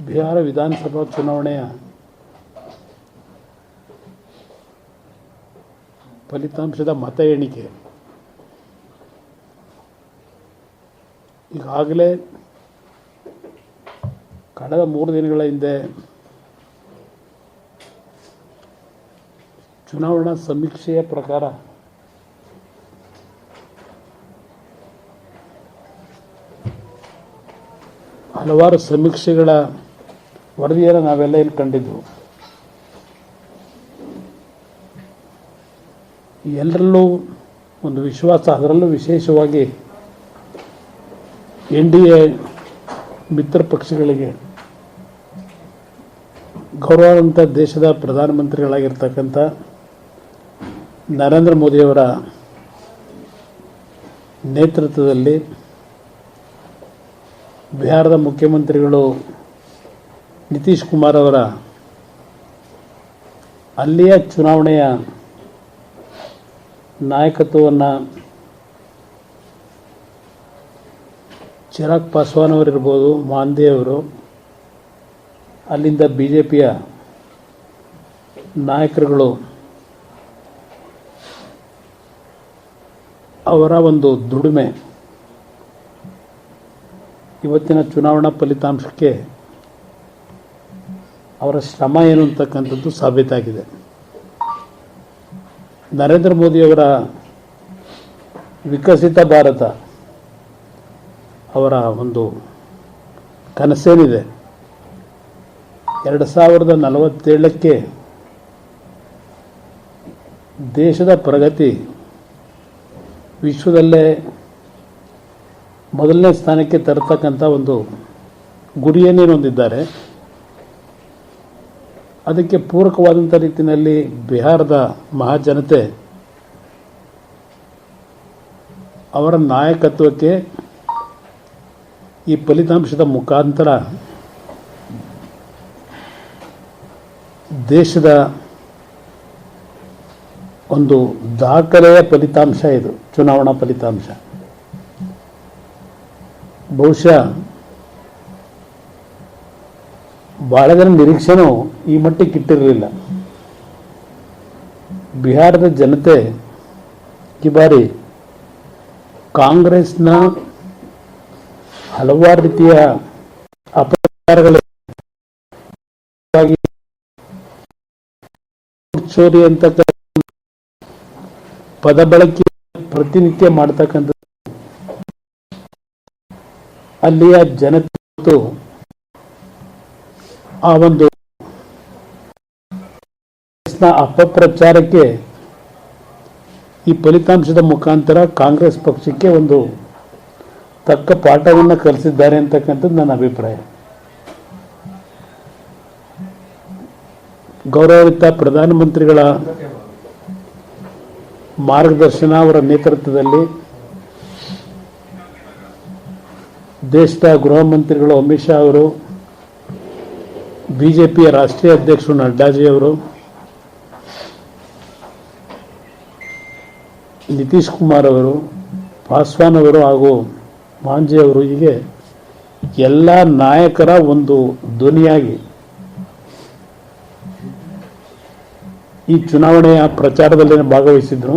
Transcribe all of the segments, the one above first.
ಬಿಹಾರ ವಿಧಾನಸಭಾ ಚುನಾವಣೆಯ ಫಲಿತಾಂಶದ ಮತ ಎಣಿಕೆ. ಈಗಾಗಲೇ ಕಳೆದ ಮೂರು ದಿನಗಳ ಹಿಂದೆ ಚುನಾವಣಾ ಸಮೀಕ್ಷೆಯ ಪ್ರಕಾರ ಹಲವಾರು ಸಮೀಕ್ಷೆಗಳ ವರದಿಯನ್ನು ನಾವೆಲ್ಲ ಇಲ್ಲಿ ಕಂಡಿದ್ವು ಎಲ್ಲರಲ್ಲೂ ಒಂದು ವಿಶ್ವಾಸ, ಅದರಲ್ಲೂ ವಿಶೇಷವಾಗಿ ಎನ್ ಡಿ ಎ ಮಿತ್ರ ಪಕ್ಷಗಳಿಗೆ ಗೌರವಾನ್ವಿತ ದೇಶದ ಪ್ರಧಾನಮಂತ್ರಿಗಳಾಗಿರ್ತಕ್ಕಂಥ ನರೇಂದ್ರ ಮೋದಿಯವರ ನೇತೃತ್ವದಲ್ಲಿ ಬಿಹಾರದ ಮುಖ್ಯಮಂತ್ರಿಗಳು ನಿತೀಶ್ ಕುಮಾರ್ ಅವರ ಅಲ್ಲಿಯ ಚುನಾವಣೆಯ ನಾಯಕತ್ವವನ್ನು ಚಿರಾಗ್ ಪಾಸ್ವಾನ್ ಅವರಿರ್ಬೋದು ಅವರು, ಅಲ್ಲಿಂದ ಬಿ ಜೆ ಪಿಯ ನಾಯಕರುಗಳು ಅವರ ಒಂದು ದುಡಿಮೆ. ಇವತ್ತಿನ ಚುನಾವಣಾ ಫಲಿತಾಂಶಕ್ಕೆ ಅವರ ಶ್ರಮ ಏನು ಅಂತಕ್ಕಂಥದ್ದು ಸಾಬೀತಾಗಿದೆ. ನರೇಂದ್ರ ಮೋದಿಯವರ ವಿಕಸಿತ ಭಾರತ ಅವರ ಒಂದು ಕನಸೇನಿದೆ. ಎರಡು ಸಾವಿರದ ನಲವತ್ತೇಳಕ್ಕೆ ದೇಶದ ಪ್ರಗತಿ ವಿಶ್ವದಲ್ಲೇ ಮೊದಲನೇ ಸ್ಥಾನಕ್ಕೆ ತರತಕ್ಕಂಥ ಒಂದು ಗುರಿಯನ್ನೇ ಹೊಂದಿದ್ದಾರೆ ಅದಕ್ಕೆ ಪೂರಕವಾದಂಥ ರೀತಿಯಲ್ಲಿ ಬಿಹಾರದ ಮಹಾಜನತೆ ಅವರ ನಾಯಕತ್ವಕ್ಕೆ ಈ ಫಲಿತಾಂಶದ ಮುಖಾಂತರ ದೇಶದ ಒಂದು ದಾಖಲೆಯ ಫಲಿತಾಂಶ ಇದು, ಚುನಾವಣಾ ಫಲಿತಾಂಶ. ಬಹುಶಃ ಬಹಳ ಜನ ನಿರೀಕ್ಷೆನೂ ಈ ಮಟ್ಟಿಗೆ ಇಟ್ಟಿರಲಿಲ್ಲ. ಬಿಹಾರದ ಜನತೆ ಈ ಬಾರಿ ಕಾಂಗ್ರೆಸ್ನ ಹಲವಾರು ರೀತಿಯ ಅಪಚಾರಗಳ ಚೋರಿ ಅಂತ ಪದ ಬಳಕೆ ಪ್ರತಿನಿತ್ಯ ಮಾಡ್ತಕ್ಕಂಥ ಅಲ್ಲಿಯ ಜನತೆ ಮತ್ತು ಆ ಒಂದು ಅಪಪ್ರಚಾರಕ್ಕೆ ಈ ಫಲಿತಾಂಶದ ಮುಖಾಂತರ ಕಾಂಗ್ರೆಸ್ ಪಕ್ಷಕ್ಕೆ ಒಂದು ತಕ್ಕ ಪಾಠವನ್ನು ಕಲಿಸಿದ್ದಾರೆ ಅಂತಕ್ಕಂಥದ್ದು ನನ್ನ ಅಭಿಪ್ರಾಯ. ಗೌರವಿತ ಪ್ರಧಾನಮಂತ್ರಿಗಳ ಮಾರ್ಗದರ್ಶನ ಅವರ ನೇತೃತ್ವದಲ್ಲಿ ದೇಶದ ಗೃಹ ಮಂತ್ರಿಗಳು ಅಮಿತ್ ಶಾ ಅವರು ಬಿಜೆಪಿಯ ರಾಷ್ಟ್ರೀಯ ಅಧ್ಯಕ್ಷರು ನಡ್ಡಾಜಿ ಅವರು, ನಿತೀಶ್ ಕುಮಾರ್ ಅವರು, ಪಾಸ್ವಾನ್ ಅವರು ಹಾಗೂ ಮಾಂಜಿ ಅವರು ಹೀಗೆ ಎಲ್ಲ ನಾಯಕರ ಒಂದು ಧ್ವನಿಯಾಗಿ ಈ ಚುನಾವಣೆಯ ಪ್ರಚಾರದಲ್ಲಿ ಭಾಗವಹಿಸಿದ್ರು.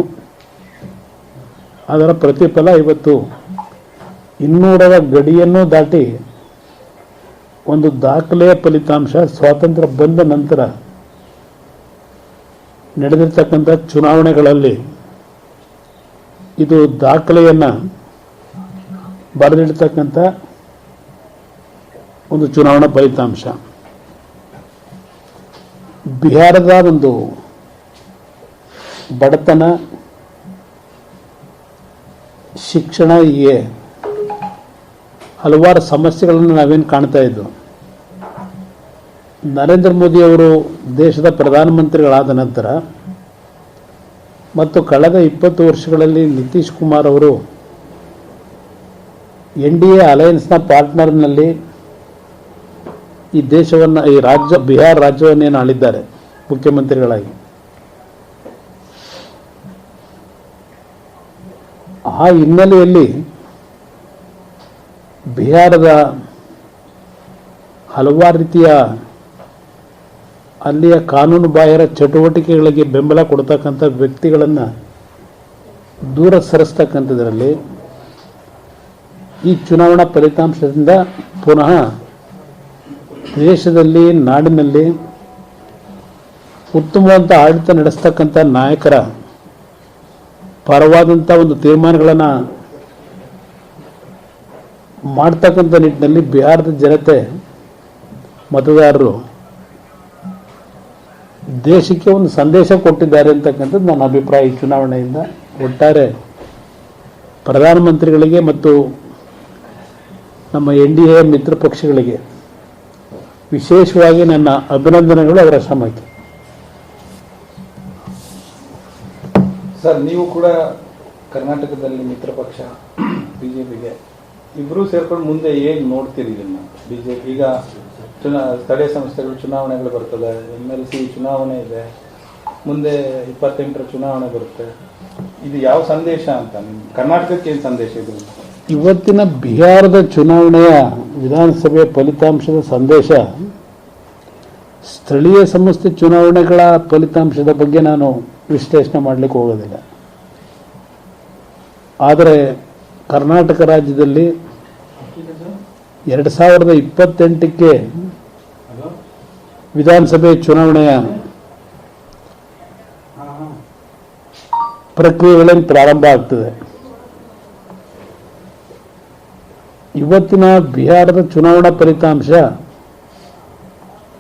ಅದರ ಪ್ರತಿಫಲ ಇವತ್ತು ಇನ್ನೂರರ ಗಡಿಯನ್ನು ದಾಟಿ ಒಂದು ದಾಖಲೆಯ ಫಲಿತಾಂಶ ಸ್ವಾತಂತ್ರ್ಯ ಬಂದ ನಂತರ ನಡೆದಿರ್ತಕ್ಕಂಥ ಚುನಾವಣೆಗಳಲ್ಲಿ ಇದು ದಾಖಲೆಯನ್ನು ಬರೆದಿಡ್ತಕ್ಕಂಥ ಒಂದು ಚುನಾವಣಾ ಫಲಿತಾಂಶ. ಬಿಹಾರದ ಒಂದು ಬಡತನ ಶಿಕ್ಷಣ ಹಲವಾರು ಸಮಸ್ಯೆಗಳನ್ನು ನಾವೇನು ಕಾಣ್ತಾ ಇದ್ದು. ನರೇಂದ್ರ ಮೋದಿ ಅವರು ದೇಶದ ಪ್ರಧಾನಮಂತ್ರಿಗಳಾದ ನಂತರ ಮತ್ತು ಕಳೆದ ಇಪ್ಪತ್ತು ವರ್ಷಗಳಲ್ಲಿ ನಿತೀಶ್ ಕುಮಾರ್ ಅವರು ಎನ್ ಡಿ ಎ ಅಲಯನ್ಸ್ನ ಪಾರ್ಟ್ನರ್ನಲ್ಲಿ ಈ ದೇಶವನ್ನು, ಈ ರಾಜ್ಯ, ಬಿಹಾರ ರಾಜ್ಯವನ್ನೇನು ಆಳಿದ್ದಾರೆ ಮುಖ್ಯಮಂತ್ರಿಗಳಾಗಿ. ಆ ಹಿನ್ನೆಲೆಯಲ್ಲಿ ಬಿಹಾರದ ಹಲವಾರು ರೀತಿಯ ಅಲ್ಲಿಯ ಕಾನೂನು ಬಾಹಿರ ಚಟುವಟಿಕೆಗಳಿಗೆ ಬೆಂಬಲ ಕೊಡ್ತಕ್ಕಂಥ ವ್ಯಕ್ತಿಗಳನ್ನು ದೂರ ಸರಿಸ್ತಕ್ಕಂಥದ್ರಲ್ಲಿ ಈ ಚುನಾವಣಾ ಫಲಿತಾಂಶದಿಂದ ಪುನಃ ದೇಶದಲ್ಲಿ, ನಾಡಿನಲ್ಲಿ ಉತ್ತಮವಾದಂಥ ಆಡಳಿತ ನಡೆಸ್ತಕ್ಕಂಥ ನಾಯಕರ ಪರವಾದಂಥ ಒಂದು ತೀರ್ಮಾನಗಳನ್ನು ಮಾಡ್ತಕ್ಕಂಥ ನಿಟ್ಟಿನಲ್ಲಿ ಬಿಹಾರದ ಜನತೆ, ಮತದಾರರು ದೇಶಕ್ಕೆ ಒಂದು ಸಂದೇಶ ಕೊಟ್ಟಿದ್ದಾರೆ ಅಂತಕ್ಕಂಥದ್ದು ನನ್ನ ಅಭಿಪ್ರಾಯ ಈ ಚುನಾವಣೆಯಿಂದ. ಒಟ್ಟಾರೆ ಪ್ರಧಾನಮಂತ್ರಿಗಳಿಗೆ ಮತ್ತು ನಮ್ಮ ಎನ್ ಡಿ ಎ ಮಿತ್ರ ಪಕ್ಷಗಳಿಗೆ ವಿಶೇಷವಾಗಿ ನನ್ನ ಅಭಿನಂದನೆಗಳು ಅವರ ಶ್ರಮಕ್ಕೆ ಸರ್, ನೀವು ಕೂಡ ಕರ್ನಾಟಕದಲ್ಲಿ ಮಿತ್ರ ಪಕ್ಷ, ಬಿಜೆಪಿಗೆ ಇಬ್ರು ಸೇರ್ಕೊಂಡು ಮುಂದೆ ಏನ್ ನೋಡ್ತೀರಿ ಇದನ್ನ? ಬಿಜೆಪಿ ಈಗ ಚುನಾ ಸ್ಥಳೀಯ ಸಂಸ್ಥೆಗಳು ಚುನಾವಣೆಗಳು ಬರ್ತದೆ, ಎಂ ಎಲ್ ಸಿ ಚುನಾವಣೆ ಇದೆ, ಮುಂದೆ ಇಪ್ಪತ್ತೆಂಟರ ಚುನಾವಣೆ ಬರುತ್ತೆ. ಇದು ಯಾವ ಸಂದೇಶ ಅಂತ ಕರ್ನಾಟಕಕ್ಕೆ ಏನು ಸಂದೇಶ ಇದು? ಇವತ್ತಿನ ಬಿಹಾರದ ಚುನಾವಣೆಯ ವಿಧಾನಸಭೆ ಫಲಿತಾಂಶದ ಸಂದೇಶ, ಸ್ಥಳೀಯ ಸಂಸ್ಥೆ ಚುನಾವಣೆಗಳ ಫಲಿತಾಂಶದ ಬಗ್ಗೆ ನಾನು ವಿಶ್ಲೇಷಣೆ ಮಾಡಲಿಕ್ಕೆ ಹೋಗೋದಿಲ್ಲ. ಆದರೆ ಕರ್ನಾಟಕ ರಾಜ್ಯದಲ್ಲಿ ಎರಡು ಸಾವಿರದ ಇಪ್ಪತ್ತೆಂಟಕ್ಕೆ ವಿಧಾನಸಭೆ ಚುನಾವಣೆಯ ಪ್ರಕ್ರಿಯೆಗಳೇನು ಪ್ರಾರಂಭ ಆಗ್ತದೆ. ಇವತ್ತಿನ ಬಿಹಾರದ ಚುನಾವಣಾ ಫಲಿತಾಂಶ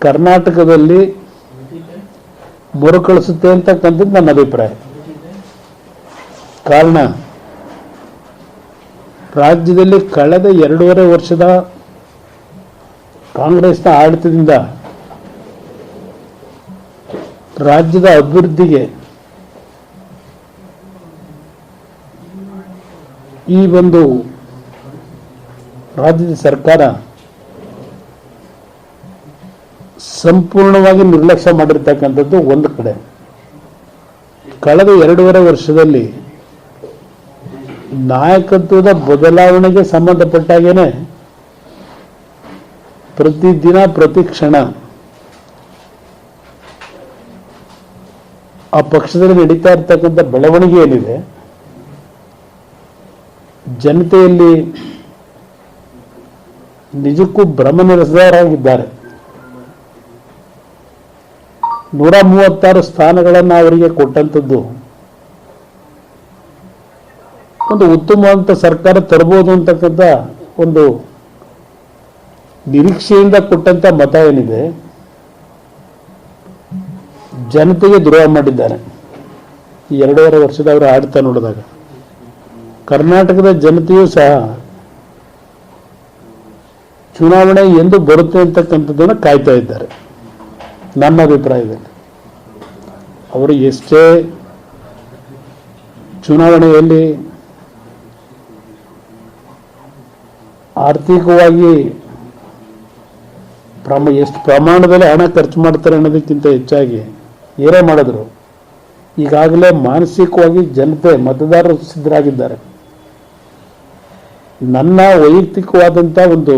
ಕರ್ನಾಟಕದಲ್ಲಿ ಮರುಕಳಿಸುತ್ತೆ ಅಂತಕ್ಕಂಥದ್ದು ನನ್ನ ಅಭಿಪ್ರಾಯ. ಕಾರಣ ರಾಜ್ಯದಲ್ಲಿ ಕಳೆದ ಎರಡೂವರೆ ವರ್ಷದ ಕಾಂಗ್ರೆಸ್ನ ಆಡಳಿತದಿಂದ ರಾಜ್ಯದ ಅಭಿವೃದ್ಧಿಗೆ ಈ ಒಂದು ರಾಜ್ಯದ ಸರ್ಕಾರ ಸಂಪೂರ್ಣವಾಗಿ ನಿರ್ಲಕ್ಷ್ಯ ಮಾಡಿರ್ತಕ್ಕಂಥದ್ದು ಒಂದು ಕಡೆ. ಕಳೆದ ಎರಡೂವರೆ ವರ್ಷದಲ್ಲಿ ನಾಯಕತ್ವದ ಬದಲಾವಣೆಗೆ ಸಂಬಂಧಪಟ್ಟಾಗೇನೆ ಪ್ರತಿದಿನ, ಪ್ರತಿ ಕ್ಷಣ ಆ ಪಕ್ಷದಲ್ಲಿ ನಡೀತಾ ಇರ್ತಕ್ಕಂಥ ಬೆಳವಣಿಗೆ ಏನಿದೆ? ಜನತೆಯಲ್ಲಿ ನಿಜಕ್ಕೂ ಭ್ರಮ ನಿರಸದಾರಾಗಿದ್ದಾರೆ ನೂರ ಮೂವತ್ತಾರು ಸ್ಥಾನಗಳನ್ನು ಅವರಿಗೆ ಕೊಟ್ಟಂಥದ್ದು ಒಂದು ಉತ್ತಮವಾದಂಥ ಸರ್ಕಾರ ತರಬಹುದು ಅಂತಕ್ಕಂಥ ಒಂದು ನಿರೀಕ್ಷೆಯಿಂದ ಕೊಟ್ಟಂತ ಮತ ಏನಿದೆ, ಜನತೆಗೆ ದ್ರೋಹ ಮಾಡಿದ್ದಾರೆ. ಈ ಎರಡೂವರೆ ವರ್ಷದ ಅವರು ಆಡ್ತಾ ನೋಡಿದಾಗ ಕರ್ನಾಟಕದ ಜನತೆಯೂ ಸಹ ಚುನಾವಣೆ ಎಂದು ಬರುತ್ತೆ ಅಂತಕ್ಕಂಥದ್ದನ್ನು ಕಾಯ್ತಾ ಇದ್ದಾರೆ. ನನ್ನ ಅಭಿಪ್ರಾಯದಲ್ಲಿ ಅವರು ಎಷ್ಟೇ ಚುನಾವಣೆಯಲ್ಲಿ ಆರ್ಥಿಕವಾಗಿ ಪ್ರಮ, ಎಷ್ಟು ಪ್ರಮಾಣದಲ್ಲಿ ಹಣ ಖರ್ಚು ಮಾಡ್ತಾರೆ ಅನ್ನೋದಕ್ಕಿಂತ ಹೆಚ್ಚಾಗಿ ಏನೇ ಮಾಡಿದ್ರು, ಈಗಾಗಲೇ ಮಾನಸಿಕವಾಗಿ ಜನತೆ ಮತದಾರರು ಸಿದ್ಧರಾಗಿದ್ದಾರೆ. ನನ್ನ ವೈಯಕ್ತಿಕವಾದಂಥ ಒಂದು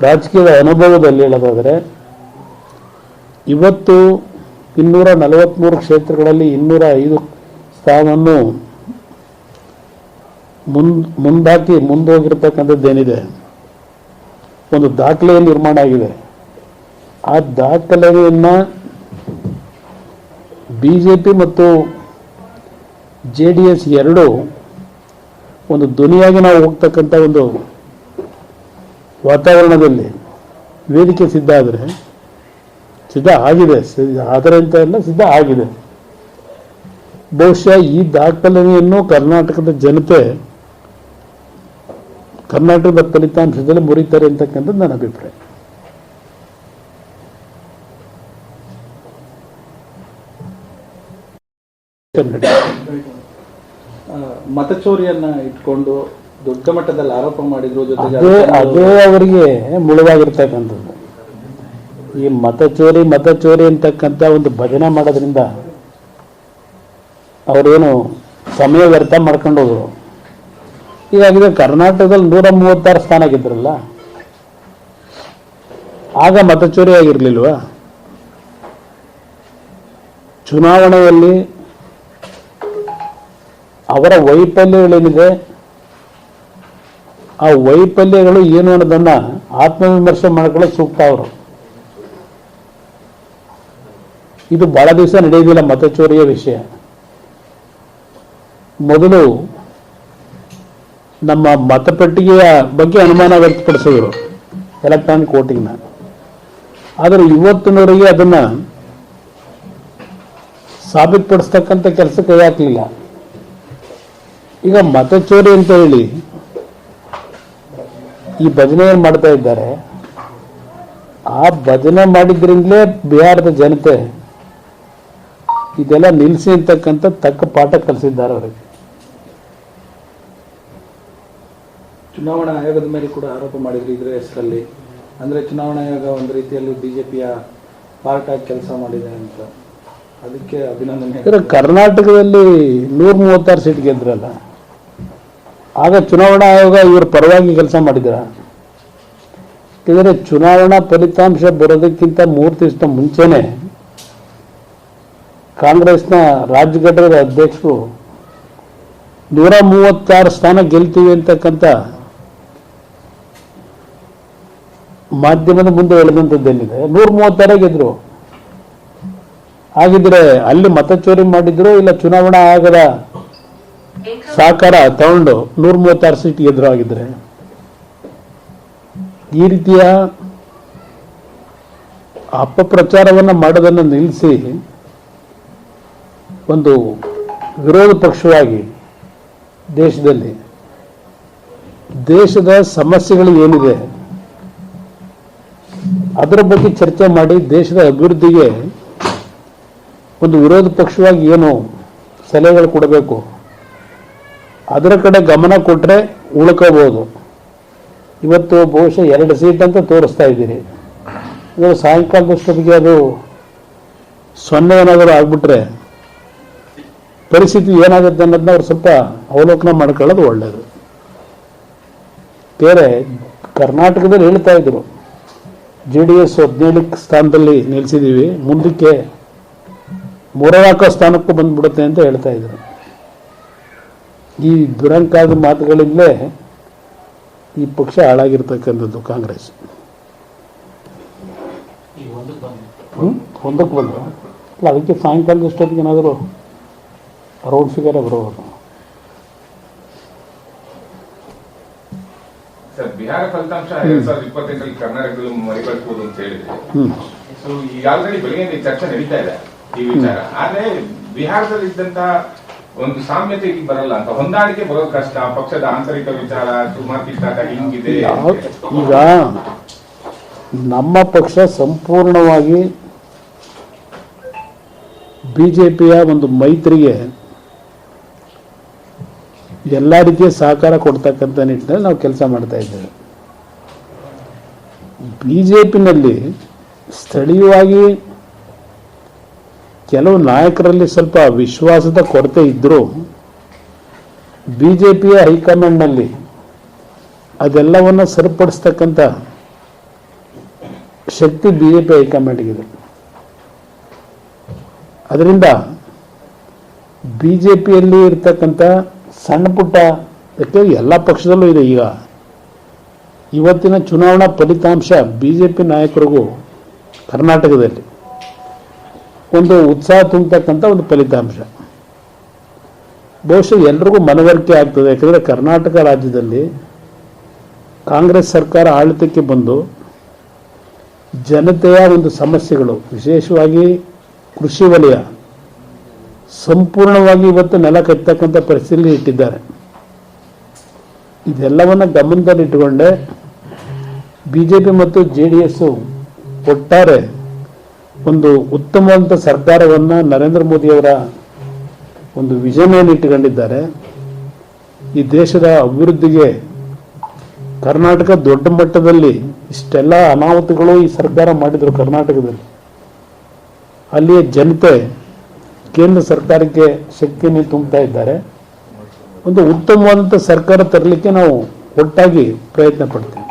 ರಾಜಕೀಯದ ಅನುಭವದಲ್ಲಿ ಹೇಳೋದಾದರೆ, ಇವತ್ತು ಇನ್ನೂರ ನಲವತ್ತ್ಮೂರು ಕ್ಷೇತ್ರಗಳಲ್ಲಿ ಇನ್ನೂರ ಐದು ಸ್ಥಾನವನ್ನು ಮುಂದ್ ಮುಂದಾಕಿ ಮುಂದೋಗಿರ್ತಕ್ಕಂಥದ್ದೇನಿದೆ? ಒಂದು ದಾಖಲೆ ನಿರ್ಮಾಣ ಆಗಿದೆ. ಆ ದಾಖಲೆಯನ್ನು ಬಿ ಜೆ ಪಿ ಮತ್ತು ಜೆ ಡಿ ಎಸ್ ಎರಡು ಒಂದು ಧ್ವನಿಯಾಗಿ ನಾವು ಹೋಗ್ತಕ್ಕಂಥ ಒಂದು ವಾತಾವರಣದಲ್ಲಿ ವೇದಿಕೆ ಸಿದ್ಧ ಆದರೆ, ಸಿದ್ಧ ಆಗಿದೆ. ಆದರೆ ಅಂತ ಎಲ್ಲ ಸಿದ್ಧ ಆಗಿದೆ. ಬಹುಶಃ ಈ ದಾಖಲೆಯನ್ನು ಕರ್ನಾಟಕದ ಜನತೆ ಕರ್ನಾಟಕದ ಫಲಿತಾಂಶದಲ್ಲಿ ಮುರಿತಾರೆ ಅಂತಕ್ಕಂಥದ್ದು ನನ್ನ ಅಭಿಪ್ರಾಯ. ಮತಚೋರಿಯನ್ನ ಇಟ್ಕೊಂಡು ದೊಡ್ಡ ಮಟ್ಟದಲ್ಲಿ ಆರೋಪ ಮಾಡಿದ್ರು ಜೊತೆಗೆ ಅದೇ ಅದೇ ಅವರಿಗೆ ಮುಳುವಾಗಿರ್ತಕ್ಕಂಥದ್ದು. ಈ ಮತಚೋರಿ ಮತಚೋರಿ ಅಂತಕ್ಕಂಥ ಒಂದು ಭಜನೆ ಮಾಡೋದ್ರಿಂದ ಅವರೇನು ಸಮಯ ವ್ಯರ್ಥ ಮಾಡ್ಕೊಂಡು ಹೋದ್ರು. ಹೀಗಾಗಿದೆ ಕರ್ನಾಟಕದಲ್ಲಿ ನೂರ ಮೂವತ್ತಾರು ಸ್ಥಾನ ಗೆದ್ರಲ್ಲ? ಆಗ ಮತಚೋರಿ ಆಗಿರ್ಲಿಲ್ವಾ? ಚುನಾವಣೆಯಲ್ಲಿ ಅವರ ವೈಫಲ್ಯಗಳೇನಿದೆ ಆ ವೈಫಲ್ಯಗಳು ಏನು ಅನ್ನೋದನ್ನ ಆತ್ಮವಿಮರ್ಶೆ ಮಾಡ್ಕೊಳ್ಳೋದು ಸೂಕ್ತ ಅವರು. ಇದು ಬಹಳ ದಿವಸ ನಡೆಯೋದಿಲ್ಲ ಮತಚೋರಿಯ ವಿಷಯ. ಮೊದಲು ನಮ್ಮ ಮತಪೆಟ್ಟಿಗೆಯ ಬಗ್ಗೆ ಅನುಮಾನ ವ್ಯಕ್ತಪಡಿಸಿದ್ರು ಎಲೆಕ್ಟ್ರಾನಿಕ್ ವೋಟಿಂಗ್ನ. ಆದರೆ ಇವತ್ತಿನವರೆಗೆ ಅದನ್ನ ಸಾಬೀತುಪಡಿಸ್ತಕ್ಕಂಥ ಕೆಲಸ ಕೈ ಹಾಕಲಿಲ್ಲ. ಈಗ ಮತಚೋರಿ ಅಂತ ಹೇಳಿ ಈ ಭಜನೆ ಏನ್ ಮಾಡ್ತಾ ಇದ್ದಾರೆ? ಆ ಭಜನೆ ಮಾಡಿದ್ರಿಂದಲೇ ಬಿಹಾರದ ಜನತೆ ಇದೆಲ್ಲ ನಿಲ್ಲಿಸಿ ಅಂತಕ್ಕಂಥ ತಕ್ಕ ಪಾಠ ಕಲಿಸಿದ್ದಾರೆ ಅವರಿಗೆ. ಚುನಾವಣಾ ಆಯೋಗದ ಮೇಲೆ ಕೂಡ ಆರೋಪ ಮಾಡಿದ್ರು ಇದ್ರ ಹೆಸರಲ್ಲಿ. ಅಂದ್ರೆ ಚುನಾವಣಾ ಆಯೋಗ ಒಂದು ರೀತಿಯಲ್ಲಿ ಬಿಜೆಪಿಯ ಪಾರ್ಟ್ ಆಗಿ ಕೆಲಸ ಮಾಡಿದೆ ಅಂತ. ಅದಕ್ಕೆ ಅಭಿನಂದನೆ ಕರ್ನಾಟಕದಲ್ಲಿ ನೂರ ಮೂವತ್ತಾರು ಸೀಟ್ ಗೆದ್ರಲ್ಲ. ಆಗ ಚುನಾವಣಾ ಆಯೋಗ ಇವರು ಪರವಾಗಿ ಕೆಲಸ ಮಾಡಿದ್ರ? ಯಾಕೆಂದರೆ ಚುನಾವಣಾ ಫಲಿತಾಂಶ ಬರೋದಕ್ಕಿಂತ ಮೂರು ದಿವಸ ಮುಂಚೆನೆ ಕಾಂಗ್ರೆಸ್ನ ರಾಜ್ಯ ಘಟಕದ ಅಧ್ಯಕ್ಷರು ನೂರ ಮೂವತ್ತಾರು ಸ್ಥಾನ ಗೆಲ್ತೀವಿ ಅಂತಕ್ಕಂಥ ಮಾಧ್ಯಮದ ಮುಂದೆ ಎಳೆದಂಥದ್ದೇನಿದೆ ನೂರ ಮೂವತ್ತಾರೇ ಗೆದ್ರು ಹಾಗಿದ್ರೆ ಅಲ್ಲಿ ಮತಚೋರಿ ಮಾಡಿದ್ರು ಇಲ್ಲ ಚುನಾವಣಾ ಆಗದ ಸಹಕಾರ ತಗೊಂಡು ನೂರ ಮೂವತ್ತಾರು ಸೀಟ್ ಗೆದ್ರು ಆಗಿದ್ರೆ ಈ ರೀತಿಯ ಅಪಪ್ರಚಾರವನ್ನು ಮಾಡೋದನ್ನು ನಿಲ್ಲಿಸಿ ಒಂದು ವಿರೋಧ ಪಕ್ಷವಾಗಿ ದೇಶದಲ್ಲಿ ದೇಶದ ಸಮಸ್ಯೆಗಳು ಏನಿದೆ? ಅದರ ಬಗ್ಗೆ ಚರ್ಚೆ ಮಾಡಿ ದೇಶದ ಅಭಿವೃದ್ಧಿಗೆ ಒಂದು ವಿರೋಧ ಪಕ್ಷವಾಗಿ ಏನು ಸಲಹೆಗಳು ಕೊಡಬೇಕು. ಅದರ ಕಡೆ ಗಮನ ಕೊಟ್ಟರೆ ಉಳ್ಕೋಬಹುದು. ಇವತ್ತು ಬಹುಶಃ ಎರಡು ಸೀಟ್ ಅಂತ ತೋರಿಸ್ತಾ ಇದ್ದೀರಿ. ಇವಾಗ ಸಾಯಂಕಾಲದಷ್ಟೊತ್ತಿಗೆ ಅದು ಸೊನ್ನೆ ಏನಾದರೂ ಆಗ್ಬಿಟ್ರೆ ಪರಿಸ್ಥಿತಿ ಏನಾಗುತ್ತೆ ಅನ್ನೋದನ್ನ ಅವ್ರು ಸ್ವಲ್ಪ ಅವಲೋಕನ ಮಾಡ್ಕೊಳ್ಳೋದು ಒಳ್ಳೆಯದು ಬೇರೆ ಕರ್ನಾಟಕದಲ್ಲಿ ಹೇಳ್ತಾ ಇದ್ರು. ಜೆ ಡಿ ಎಸ್ ಹದಿನೇಳು ಸ್ಥಾನದಲ್ಲಿ ನಿಲ್ಲಿಸಿದ್ದೀವಿ ಮುಂದಕ್ಕೆ ಮೂರನಾಲ್ಕು ಸ್ಥಾನಕ್ಕೂ ಬಂದ್ಬಿಡುತ್ತೆ ಅಂತ ಹೇಳ್ತಾ ಇದ್ರು ಈ ದುರಂಕಾದ ಮಾತುಗಳಿಂದಲೇ ಈ ಪಕ್ಷ ಹಾಳಾಗಿರ್ತಕ್ಕಂಥದ್ದು ಕಾಂಗ್ರೆಸ್. ಹ್ಮ್? ಒಂದಕ್ಕೆ ಬಂದ್ರು ಅಲ್ಲ ಅದಕ್ಕೆ ಸಾಯಂಕಾಲದಷ್ಟೊತ್ತಿಗೆ ಏನಾದರೂ ರೌಂಡ್ ಫಿಗರೇ ಬರೋದು ಬಿಹಾರ ಫಲಿತಾಂಶ ಎರಡ್ ಸಾವಿರದ ಇಪ್ಪತ್ತೆಂಟರಲ್ಲಿ ಕರ್ನಾಟಕದಲ್ಲೂ ಮರಿಬಳಿಸಬಹುದು ಅಂತ ಹೇಳಿದ್ರೆ. ಸೊ ಈಗ ಆಲ್ರೆಡಿ ಬೆಳಗ್ಗೆ ಚರ್ಚೆ ನಡೀತಾ ಇದೆ ಈ ವಿಚಾರ. ಆದ್ರೆ ಬಿಹಾರದಲ್ಲಿ ಇದ್ದಂತ ಒಂದು ಸಾಮ್ಯತೆ ಇಲ್ಲಿ ಬರಲ್ಲ ಅಂತ. ಹೊಂದಾಣಿಕೆ ಬರೋದು ಕಷ್ಟ. ಪಕ್ಷದ ಆಂತರಿಕ ವಿಚಾರ ಸುಮಾರು ಹಿಂಗಿದೆ. ಈಗ ನಮ್ಮ ಪಕ್ಷ ಸಂಪೂರ್ಣವಾಗಿ ಬಿಜೆಪಿಯ ಒಂದು ಮೈತ್ರಿಗೆ ಎಲ್ಲ ರೀತಿಯ ಸಹಕಾರ ಕೊಡ್ತಕ್ಕಂಥ ನಿಟ್ಟಿನಲ್ಲಿ ನಾವು ಕೆಲಸ ಮಾಡ್ತಾ ಇದ್ದೇವೆ. ಬಿಜೆಪಿನಲ್ಲಿ ಸ್ಥಳೀಯವಾಗಿ ಕೆಲವು ನಾಯಕರಲ್ಲಿ ಸ್ವಲ್ಪ ವಿಶ್ವಾಸದ ಕೊರತೆ ಇದ್ದರೂ ಪಿಯ ಹೈಕಮಾಂಡ್ನಲ್ಲಿ ಅದೆಲ್ಲವನ್ನು ಸರಿಪಡಿಸ್ತಕ್ಕಂಥ ಶಕ್ತಿ ಬಿ ಜೆ ಪಿ ಹೈಕಮಾಂಡ್ಗಿದೆ. ಅದರಿಂದ ಬಿ ಜೆ ಪಿಯಲ್ಲಿ ಇರ್ತಕ್ಕಂಥ ಸಣ್ಣ ಪುಟ್ಟ ಎಲ್ಲ ಪಕ್ಷದಲ್ಲೂ ಇದೆ ಈಗ. ಇವತ್ತಿನ ಚುನಾವಣಾ ಫಲಿತಾಂಶ ಬಿಜೆಪಿ ನಾಯಕರಿಗೂ ಕರ್ನಾಟಕದಲ್ಲಿ ಒಂದು ಉತ್ಸಾಹ ತುಂಬತಕ್ಕಂಥ ಒಂದು ಫಲಿತಾಂಶ. ಬಹುಶಃ ಎಲ್ರಿಗೂ ಮನವರಿಕೆ ಆಗ್ತದೆ, ಯಾಕಂದರೆ ಕರ್ನಾಟಕ ರಾಜ್ಯದಲ್ಲಿ ಕಾಂಗ್ರೆಸ್ ಸರ್ಕಾರ ಆಡಳಿತಕ್ಕೆ ಬಂದು ಜನತೆಯ ಒಂದು ಸಮಸ್ಯೆಗಳು, ವಿಶೇಷವಾಗಿ ಕೃಷಿ ವಲಯ, ಸಂಪೂರ್ಣವಾಗಿ ಇವತ್ತು ನೆಲ ಕಟ್ಟತಕ್ಕಂಥ ಪರಿಸ್ಥಿತಿ ಇಟ್ಟಿದ್ದಾರೆ. ಇದೆಲ್ಲವನ್ನ ಗಮನದಲ್ಲಿಟ್ಟುಕೊಂಡೆ ಬಿಜೆಪಿ ಮತ್ತು ಜೆ ಡಿ ಎಸ್ ಒಟ್ಟಾರೆ ಒಂದು ಉತ್ತಮವಾದಂಥ ಸರ್ಕಾರವನ್ನು ನರೇಂದ್ರ ಮೋದಿಯವರ ಒಂದು ವಿಷನ್ ಏನು ಇಟ್ಟುಕೊಂಡಿದ್ದಾರೆ. ಈ ದೇಶದ ಅಭಿವೃದ್ಧಿಗೆ ಕರ್ನಾಟಕ ದೊಡ್ಡ ಮಟ್ಟದಲ್ಲಿ ಇಷ್ಟೆಲ್ಲ ಅನಾಹುತಗಳು ಈ ಸರ್ಕಾರ ಮಾಡಿದ್ರು ಕರ್ನಾಟಕದಲ್ಲಿ. ಅಲ್ಲಿಯ ಜನತೆ ಕೇಂದ್ರ ಸರ್ಕಾರಕ್ಕೆ ಶಕ್ತಿಯನ್ನು ತುಂಬುತ್ತಾ ಇದ್ದಾರೆ. ಒಂದು ಉತ್ತಮವಾದಂಥ ಸರ್ಕಾರ ತರಲಿಕ್ಕೆ ನಾವು ಒಟ್ಟಾಗಿ ಪ್ರಯತ್ನ ಪಡ್ತೀವಿ.